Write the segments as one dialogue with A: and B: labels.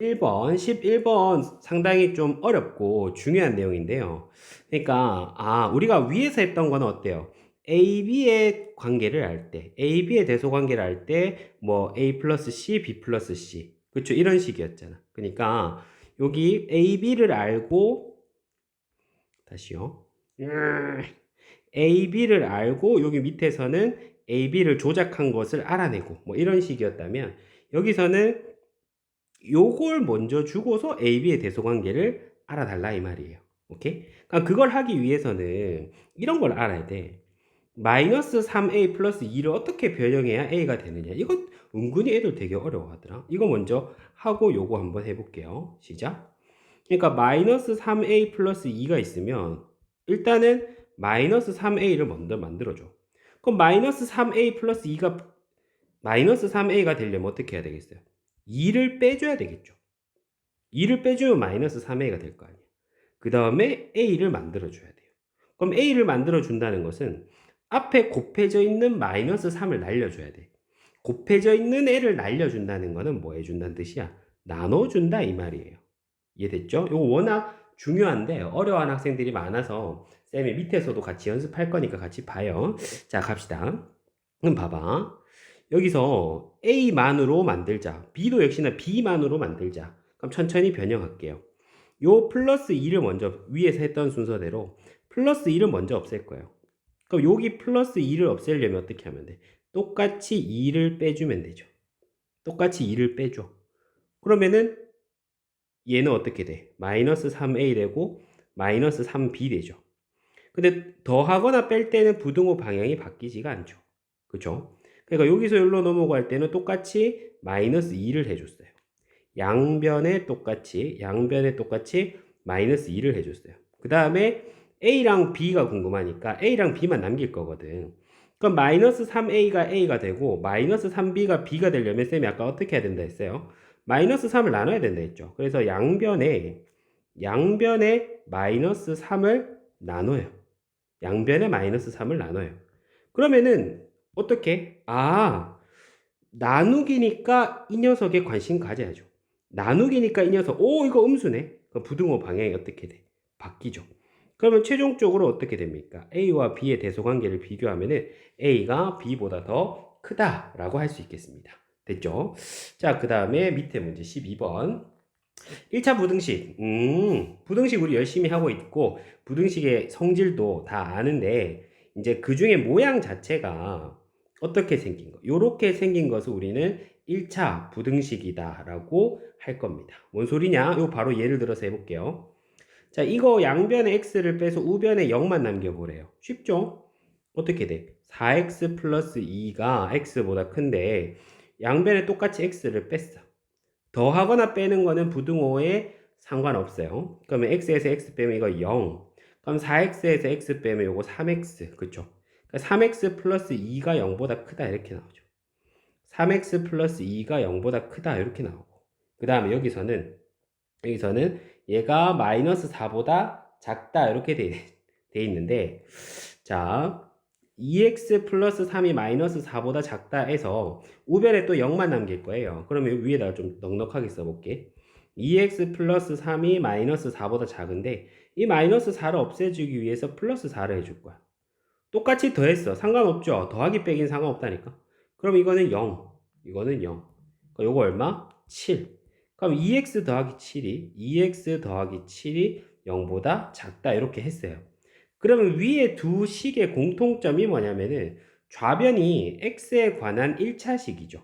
A: 1번, 11번 상당히 좀 어렵고 중요한 내용인데요. 그러니까, 아, 우리가 위에서 했던 건 어때요? AB의 관계를 알 때, AB의 대소 관계를 알 때, 뭐, A 플러스 C, B 플러스 C. 그쵸? 이런 식이었잖아. 그러니까, 여기 AB를 알고, 다시요. AB를 알고, 여기 밑에서는 AB를 조작한 것을 알아내고, 뭐, 이런 식이었다면, 여기서는 요걸 먼저 주고서 AB의 대소 관계를 알아달라 이 말이에요. 오케이? 그러니까 그걸 하기 위해서는 이런 걸 알아야 돼. 마이너스 3a 플러스 2를 어떻게 변형해야 a가 되느냐. 이건 은근히 애들 되게 어려워하더라. 이거 먼저 하고 요거 한번 해볼게요. 시작. 그러니까 마이너스 3a 플러스 2가 있으면 일단은 마이너스 3a를 먼저 만들어줘. 그럼 마이너스 3a 플러스 2가 마이너스 3a가 되려면 어떻게 해야 되겠어요? 2를 빼줘야 되겠죠. 2를 빼주면 마이너스 3a가 될 거 아니에요. 그 다음에 a를 만들어줘야 돼요. 그럼 a를 만들어준다는 것은 앞에 곱해져 있는 마이너스 3을 날려줘야 돼. 곱해져 있는 애를 날려준다는 것은 뭐 해준다는 뜻이야? 나눠준다 이 말이에요. 이해됐죠? 이거 워낙 중요한데 어려워하는 학생들이 많아서 쌤이 밑에서도 같이 연습할 거니까 같이 봐요. 자 갑시다. 그럼 봐봐. 여기서 A만으로 만들자. B도 역시나 B만으로 만들자. 그럼 천천히 변형할게요. 요 플러스 2를 먼저 위에서 했던 순서대로 플러스 2를 먼저 없앨 거예요. 그럼 여기 플러스 2를 없애려면 어떻게 하면 돼? 똑같이 2를 빼주면 되죠. 똑같이 2를 빼줘. 그러면은 얘는 어떻게 돼? 마이너스 3a 되고 마이너스 3b 되죠. 근데 더하거나 뺄 때는 부등호 방향이 바뀌지가 않죠. 그죠? 그러니까 여기서 여기로 넘어갈 때는 똑같이 마이너스 2를 해줬어요. 양변에 똑같이 양변에 똑같이 마이너스 2를 해줬어요. 그 다음에 A랑 B가 궁금하니까 A랑 B만 남길 거거든. 그럼 마이너스 3A가 A가 되고 마이너스 3B가 B가 되려면 쌤이 아까 어떻게 해야 된다 했어요? 마이너스 3을 나눠야 된다 했죠. 그래서 양변에 양변에 마이너스 3을 나눠요. 양변에 마이너스 3을 나눠요. 그러면은 어떻게? 아, 나누기니까 이 녀석에 관심 가져야죠. 나누기니까 이 녀석, 오, 이거 음수네. 부등호 방향이 어떻게 돼? 바뀌죠. 그러면 최종적으로 어떻게 됩니까? A와 B의 대소 관계를 비교하면은 A가 B보다 더 크다라고 할 수 있겠습니다. 됐죠? 자, 그 다음에 밑에 문제 12번. 1차 부등식. 음, 부등식 우리 열심히 하고 있고, 부등식의 성질도 다 아는데, 이제 그 중에 모양 자체가 어떻게 생긴 거? 이렇게 생긴 것을 우리는 1차 부등식이다라고 할 겁니다. 뭔 소리냐? 이거 바로 예를 들어서 해볼게요. 자, 이거 양변에 x를 빼서 우변에 0만 남겨보래요. 쉽죠? 어떻게 돼? 4x 플러스 2가 x보다 큰데 양변에 똑같이 x를 뺐어. 더하거나 빼는 거는 부등호에 상관없어요. 그러면 x에서 x 빼면 이거 0. 그럼 4x에서 x 빼면 이거 3x. 그쵸? 그러니까 3x 플러스 2가 0보다 크다 이렇게 나오죠. 3x 플러스 2가 0보다 크다 이렇게 나오고. 그 다음에 여기서는 여기서는 얘가 마이너스 4보다 작다 이렇게 돼, 돼 있는데 자 2x 플러스 3이 마이너스 4보다 작다 해서 우변에 또 0만 남길 거예요. 그러면 위에다가 좀 넉넉하게 써볼게. 2x 플러스 3이 마이너스 4보다 작은데 이 마이너스 4를 없애주기 위해서 플러스 4를 해줄 거야 똑같이 더했어 상관없죠 더하기 빼긴 상관없다니까 그럼 이거는 0 이거는 0 그럼 요거 얼마? 7 그럼 2x 더하기 7이 2x 더하기 7이 0보다 작다 이렇게 했어요. 그러면 위에 두 식의 공통점이 뭐냐면은 좌변이 x에 관한 1차식이죠.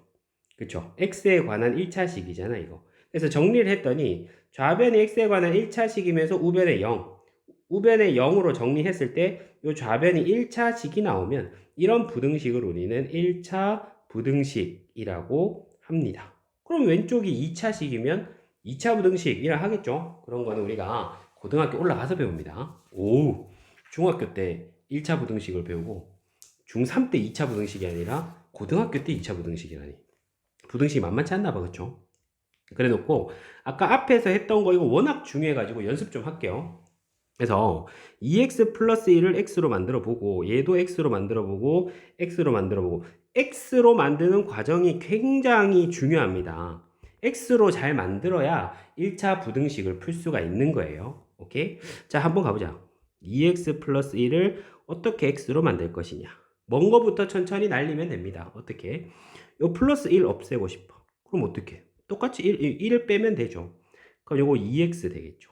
A: 그쵸? x에 관한 1차식이잖아 이거. 그래서 정리를 했더니 좌변이 x에 관한 1차식이면서 우변에 0. 우변에 0으로 정리했을 때 이 좌변이 1차식이 나오면 이런 부등식을 우리는 1차 부등식이라고 합니다. 그럼 왼쪽이 2차식이면 2차 부등식이라 하겠죠. 그런 거는 우리가 고등학교 올라가서 배웁니다. 오, 중학교 때 1차 부등식을 배우고 중3 때 2차 부등식이 아니라 고등학교 때 2차 부등식이라니. 부등식이 만만치 않나 봐, 그쵸? 그래 놓고 아까 앞에서 했던 거 이거 워낙 중요해가지고 연습 좀 할게요. 그래서 2x 플러스 1을 x로 만들어 보고 얘도 x로 만들어 보고 x로 만들어 보고 x로 만드는 과정이 굉장히 중요합니다. x로 잘 만들어야 1차 부등식을 풀 수가 있는 거예요. 오케이? 자, 한번 가보자. 2x 플러스 1을 어떻게 x로 만들 것이냐. 먼 거부터 천천히 날리면 됩니다. 어떻게? 요 플러스 1 없애고 싶어. 그럼 어떻게? 똑같이 1, 1을 빼면 되죠. 그럼 요거 2x 되겠죠.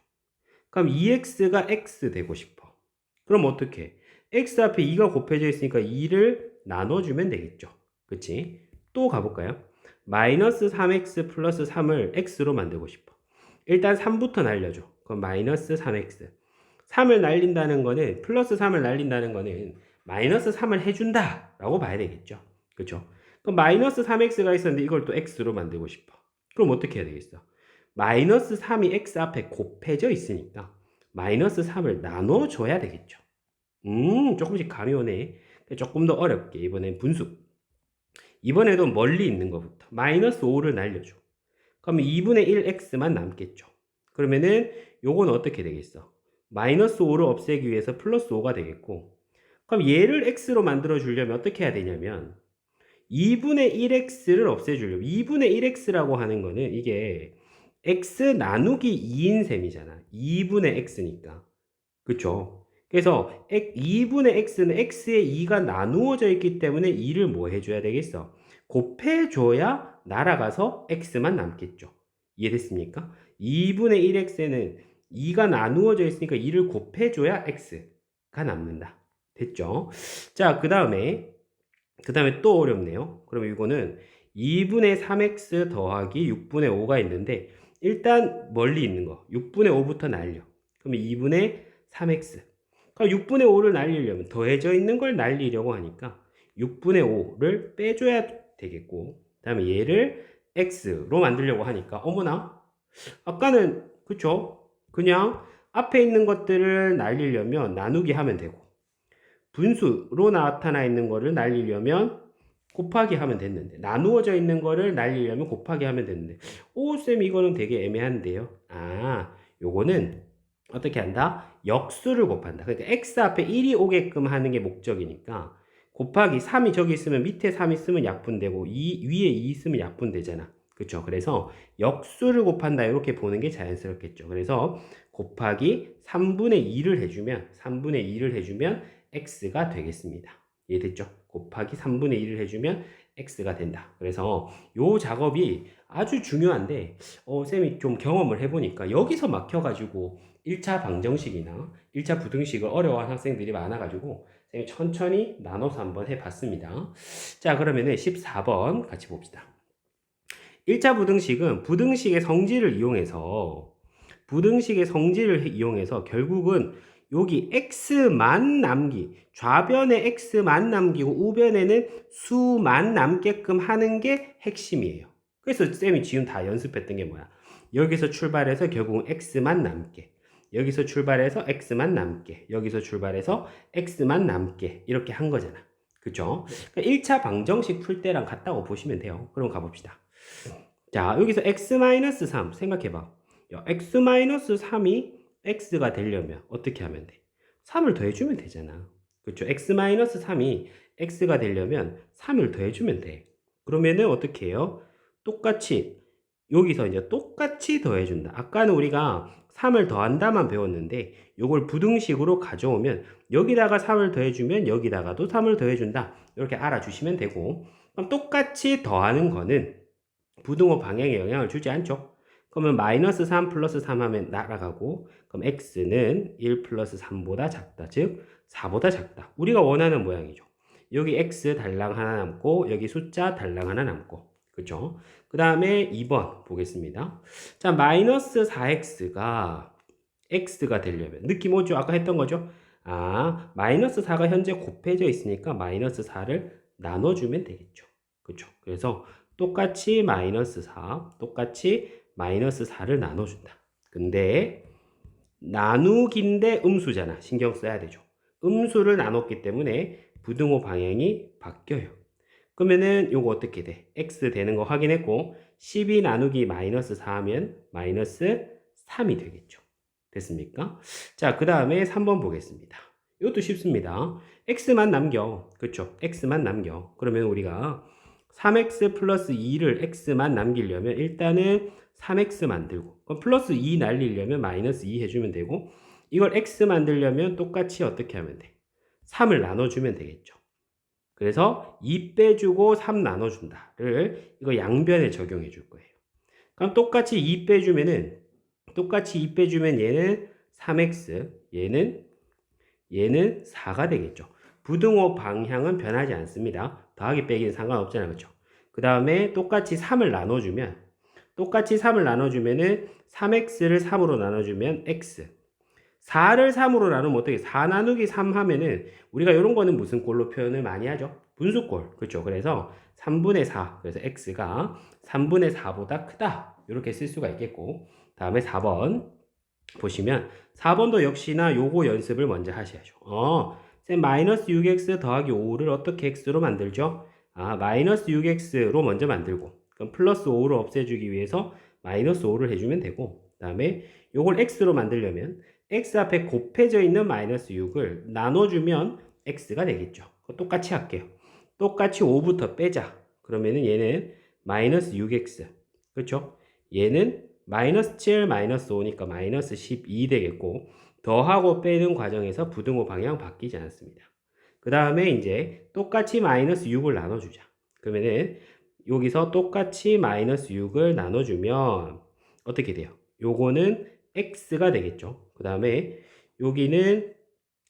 A: 그럼 2x가 x 되고 싶어. 그럼 어떻게? x 앞에 2가 곱해져 있으니까 2를 나눠주면 되겠죠. 그치? 또 가볼까요? 마이너스 3x 플러스 3을 x로 만들고 싶어. 일단 3부터 날려줘. 그럼 마이너스 3x. 3을 날린다는 거는, 플러스 3을 날린다는 거는 마이너스 3을 해준다. 라고 봐야 되겠죠. 그쵸? 그럼 마이너스 3x가 있었는데 이걸 또 x로 만들고 싶어. 그럼 어떻게 해야 되겠어? 마이너스 3이 x 앞에 곱해져 있으니까 마이너스 3을 나눠줘야 되겠죠. 음, 조금씩 감이 오네. 조금 더 어렵게 이번엔 분수. 이번에도 멀리 있는 것부터 마이너스 5를 날려줘. 그러면 2분의 1x만 남겠죠. 그러면은 요건 어떻게 되겠어? 마이너스 5를 없애기 위해서 플러스 5가 되겠고 그럼 얘를 x로 만들어 주려면 어떻게 해야 되냐면 2분의 1x를 없애주려면 2분의 1x라고 하는 거는 이게 x 나누기 2인 셈이잖아. 2분의 x니까. 그쵸? 그래서 2분의 x는 x에 2가 나누어져 있기 때문에 2를 뭐 해줘야 되겠어? 곱해줘야 날아가서 x만 남겠죠. 이해됐습니까? 2분의 1x는 2가 나누어져 있으니까 2를 곱해줘야 x가 남는다. 됐죠? 자, 그 다음에 그 다음에 또 어렵네요. 그럼 이거는 2분의 3x 더하기 6분의 5가 있는데 일단 멀리 있는 거 6분의 5부터 날려. 그러면 2분의 3x. 그럼 6분의 5를 날리려면 더해져 있는 걸 날리려고 하니까 6분의 5를 빼줘야 되겠고 그 다음에 얘를 x로 만들려고 하니까 어머나 아까는 그쵸 그냥 앞에 있는 것들을 날리려면 나누기 하면 되고 분수로 나타나 있는 거를 날리려면 곱하기 하면 됐는데 나누어져 있는 거를 날리려면 곱하기 하면 됐는데 오쌤 이거는 되게 애매한데요. 아 요거는 어떻게 한다? 역수를 곱한다. 그러니까 x 앞에 1이 오게끔 하는 게 목적이니까 곱하기 3이 저기 있으면 밑에 3 있으면 약분되고 2 위에 2 있으면 약분되잖아. 그렇죠 그래서 역수를 곱한다. 이렇게 보는 게 자연스럽겠죠. 그래서 곱하기 3분의 2를 해주면 3분의 2를 해주면 x가 되겠습니다. 이해됐죠? 곱하기 3분의 1을 해주면 x가 된다. 그래서 요 작업이 아주 중요한데 어, 쌤이 좀 경험을 해보니까 여기서 막혀가지고 1차 방정식이나 1차 부등식을 어려워하는 학생들이 많아가지고 쌤이 천천히 나눠서 한번 해봤습니다. 자 그러면 은 14번 같이 봅시다. 1차 부등식은 부등식의 성질을 이용해서 부등식의 성질을 이용해서 결국은 여기 x만 남기 좌변에 x만 남기고 우변에는 수만 남게끔 하는 게 핵심이에요. 그래서 쌤이 지금 다 연습했던 게 뭐야? 여기서 출발해서 결국은 x만 남게 여기서 출발해서 x만 남게 여기서 출발해서 x만 남게 이렇게 한 거잖아. 그죠? 그러니까 1차 방정식 풀 때랑 같다고 보시면 돼요. 그럼 가봅시다. 자 여기서 x-3 생각해봐. x-3이 x가 되려면 어떻게 하면 돼? 3을 더해주면 되잖아. 그렇죠? x-3이 x가 되려면 3을 더해주면 돼. 그러면은 어떻게 해요? 똑같이 여기서 이제 똑같이 더해준다. 아까는 우리가 3을 더한다만 배웠는데 이걸 부등식으로 가져오면 여기다가 3을 더해주면 여기다가도 3을 더해준다. 이렇게 알아주시면 되고 그럼 똑같이 더하는 거는 부등호 방향에 영향을 주지 않죠. 그러면 마이너스 3 플러스 3 하면 날아가고 그럼 x는 1 플러스 3보다 작다. 즉 4보다 작다. 우리가 원하는 모양이죠. 여기 x 달랑 하나 남고 여기 숫자 달랑 하나 남고 그죠? 그 다음에 2번 보겠습니다. 자 마이너스 4x가 x가 되려면 느낌 오죠? 아까 했던 거죠? 아 마이너스 4가 현재 곱해져 있으니까 마이너스 4를 나눠주면 되겠죠. 그죠? 그래서 똑같이 마이너스 4 똑같이 마이너스 4를 나눠준다. 근데 나누기인데 음수잖아. 신경 써야 되죠. 음수를 나눴기 때문에 부등호 방향이 바뀌어요. 그러면은 요거 어떻게 돼? x 되는 거 확인했고 12 나누기 마이너스 4 하면 마이너스 3이 되겠죠. 됐습니까? 자, 그 다음에 3번 보겠습니다. 이것도 쉽습니다. x만 남겨. 그렇죠? x만 남겨. 그러면 우리가 3x 플러스 2를 x만 남기려면 일단은 3x 만들고 그럼 플러스 2 날리려면 마이너스 2 해주면 되고 이걸 x 만들려면 똑같이 어떻게 하면 돼? 3을 나눠주면 되겠죠. 그래서 2 빼주고 3 나눠준다를 이거 양변에 적용해 줄 거예요. 그럼 똑같이 2 빼주면은 똑같이 2 빼주면 얘는 3x 얘는 얘는 4가 되겠죠. 부등호 방향은 변하지 않습니다. 더하기 빼기는 상관없잖아요. 그렇죠? 그 다음에 똑같이 3을 나눠주면 똑같이 3을 나눠주면은 3x를 3으로 나눠주면 x 4를 3으로 나누면 어떻게 4 나누기 3 하면은 우리가 이런 거는 무슨 꼴로 표현을 많이 하죠? 분수꼴 그렇죠? 그래서 3분의 4 그래서 x가 3분의 4보다 크다 이렇게 쓸 수가 있겠고 다음에 4번 보시면 4번도 역시나 요거 연습을 먼저 하셔야죠. 어, 쌤 마이너스 6x 더하기 5를 어떻게 x로 만들죠? 아, 마이너스 6x로 먼저 만들고 그럼 플러스 5를 없애주기 위해서 마이너스 5를 해주면 되고 그 다음에 요걸 x로 만들려면 x 앞에 곱해져 있는 마이너스 6을 나눠주면 x가 되겠죠. 똑같이 할게요. 똑같이 5부터 빼자. 그러면은 얘는 마이너스 6x 그렇죠? 얘는 마이너스 7 마이너스 5니까 마이너스 12 되겠고 더하고 빼는 과정에서 부등호 방향 바뀌지 않습니다. 그 다음에 이제 똑같이 마이너스 6을 나눠주자. 그러면은 여기서 똑같이 마이너스 6을 나눠주면 어떻게 돼요? 요거는 x가 되겠죠. 그 다음에 여기는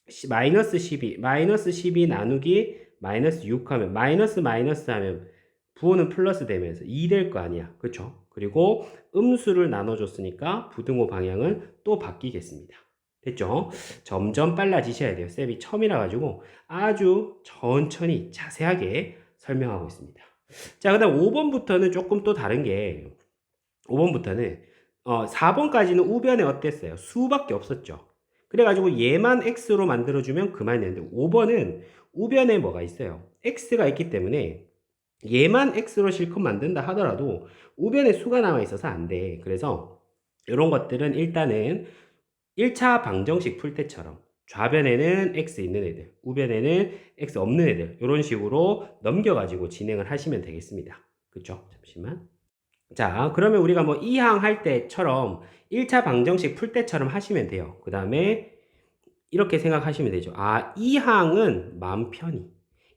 A: 시- 마이너스 12, 마이너스 12 나누기 마이너스 6 하면 마이너스 마이너스 하면 부호는 플러스 되면서 2 될 거 아니야. 그렇죠? 그리고 음수를 나눠줬으니까 부등호 방향은 또 바뀌겠습니다. 됐죠? 점점 빨라지셔야 돼요. 쌤이 처음이라 가지고 아주 천천히 자세하게 설명하고 있습니다. 자, 그 다음 5번부터는 조금 또 다른 게 5번부터는 어, 4번까지는 우변에 어땠어요? 수밖에 없었죠. 그래가지고 얘만 x로 만들어주면 그만이었는데 5번은 우변에 뭐가 있어요? x가 있기 때문에 얘만 x로 실컷 만든다 하더라도 우변에 수가 남아 있어서 안 돼. 그래서 이런 것들은 일단은 1차 방정식 풀 때처럼 좌변에는 x 있는 애들, 우변에는 x 없는 애들 이런 식으로 넘겨가지고 진행을 하시면 되겠습니다. 그쵸? 잠시만. 자, 그러면 우리가 뭐 2항 할 때처럼 1차 방정식 풀 때처럼 하시면 돼요. 그 다음에 이렇게 생각하시면 되죠. 아, 2항은 마음 편히.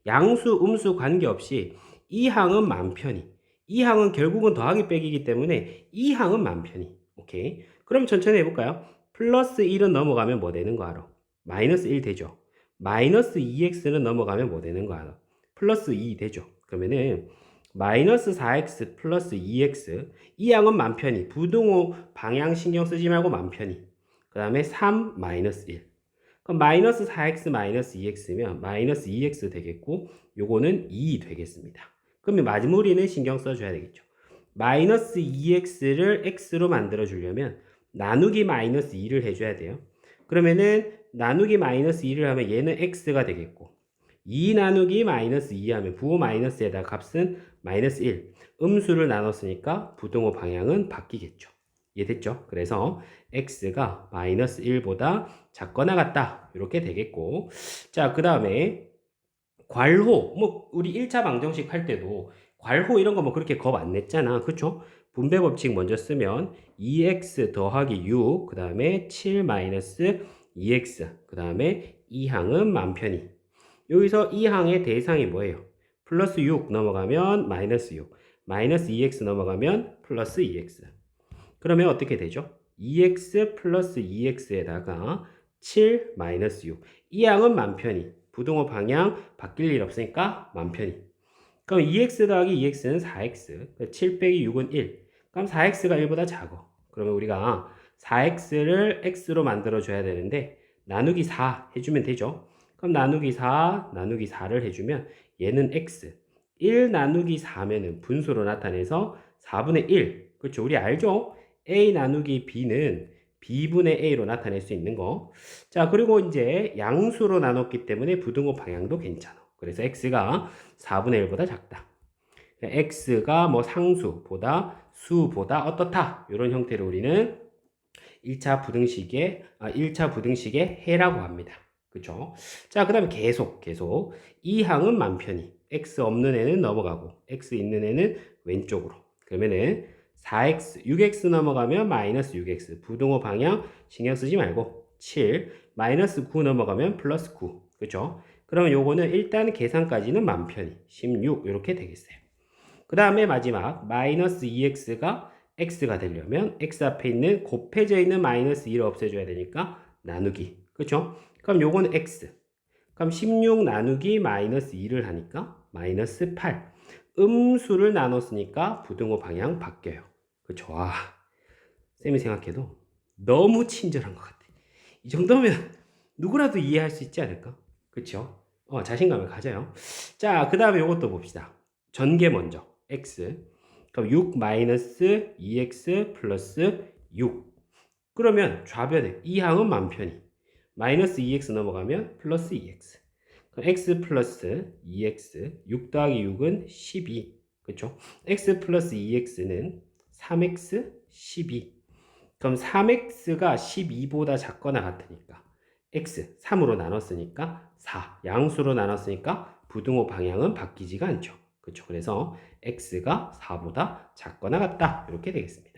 A: 양수, 음수 관계없이 2항은 마음 편히. 2항은 결국은 더하기 빼기이기 때문에 2항은 마음 편히. 오케이. 그럼 천천히 해볼까요? 플러스 1은 넘어가면 뭐 되는 거 알아? 마이너스 1 되죠. 마이너스 2x는 넘어가면 뭐 되는 거 알아? 플러스 2 되죠. 그러면은 마이너스 4x 플러스 2x 이 양은 만 편히 부등호 방향 신경 쓰지 말고 만 편히 그 다음에 3 마이너스 1 그럼 마이너스 4x 마이너스 2x면 마이너스 2x 되겠고 요거는 2 되겠습니다 그러면 마무리는 신경 써줘야 되겠죠 마이너스 2x를 x로 만들어 주려면 나누기 마이너스 2를 해줘야 돼요 그러면은 나누기 마이너스 2를 하면 얘는 x가 되겠고 2 나누기 마이너스 2 하면 부호 마이너스에다 값은 마이너스 1 음수를 나눴으니까 부등호 방향은 바뀌겠죠. 이해됐죠? 그래서 x가 마이너스 1보다 작거나 같다. 이렇게 되겠고 자 그 다음에 괄호. 뭐 우리 1차 방정식 할 때도 괄호 이런 거 뭐 그렇게 겁 안 냈잖아. 그쵸? 분배 법칙 먼저 쓰면 2x 더하기 6그 다음에 7 마이너스 2x 그 다음에 2항은 만 편히 여기서 2항의 대상이 뭐예요? 플러스 6 넘어가면 마이너스 6 마이너스 2x 넘어가면 플러스 2x 그러면 어떻게 되죠? 2x 플러스 2x에다가 7 마이너스 6 2항은 만 편히 부등호 방향 바뀔 일 없으니까 만 편히 그럼 2x 더하기 2x는 4x 7 빼기 6은 1 그럼 4x가 1보다 작아 그러면 우리가 4x를 x로 만들어 줘야 되는데 나누기 4 해주면 되죠 그럼 나누기 4 나누기 4를 해주면 얘는 x 1 나누기 4면은 분수로 나타내서 4분의 1 그렇죠 우리 알죠 a 나누기 b는 b분의 a로 나타낼 수 있는 거. 자, 그리고 이제 양수로 나눴기 때문에 부등호 방향도 괜찮아. 그래서 x가 4분의 1보다 작다. x가 뭐 상수보다 수보다 어떻다. 이런 형태로 우리는 1차 부등식의 아, 1차 부등식의 해라고 합니다. 그렇죠? 자, 그 다음에 계속 계속 이 항은 만 편히 x 없는 애는 넘어가고 x 있는 애는 왼쪽으로. 그러면은 4x, 6x 넘어가면 마이너스 6x. 부등호 방향 신경 쓰지 말고 7, 마이너스 9 넘어가면 플러스 9. 그죠? 그러면 요거는 일단 계산까지는 맘 편히 16 이렇게 되겠어요. 그 다음에 마지막 마이너스 2x가 x가 되려면 x 앞에 있는 곱해져 있는 마이너스 2를 없애줘야 되니까 나누기. 그죠? 그럼 요거는 x. 그럼 16 나누기 마이너스 2를 하니까 마이너스 8. 음수를 나눴으니까 부등호 방향 바뀌어요. 그쵸? 와, 쌤이 생각해도 너무 친절한 것 같아. 이 정도면 누구라도 이해할 수 있지 않을까? 그쵸? 어, 자신감을 가져요. 자, 그 다음에 이것도 봅시다. 전개 먼저. x. 그럼 6 마이너스 2x 플러스 6. 그러면 좌변에 이 항은 맘 편히. 마이너스 2x 넘어가면 플러스 2x. 그럼 x 플러스 2x. 6 더하기 6은 12. 그쵸? x 플러스 2x는 3x 12. 그럼 3x가 12보다 작거나 같으니까 x 3으로 나눴으니까 4 양수로 나눴으니까 부등호 방향은 바뀌지가 않죠. 그렇죠. 그래서 x가 4보다 작거나 같다 이렇게 되겠습니다.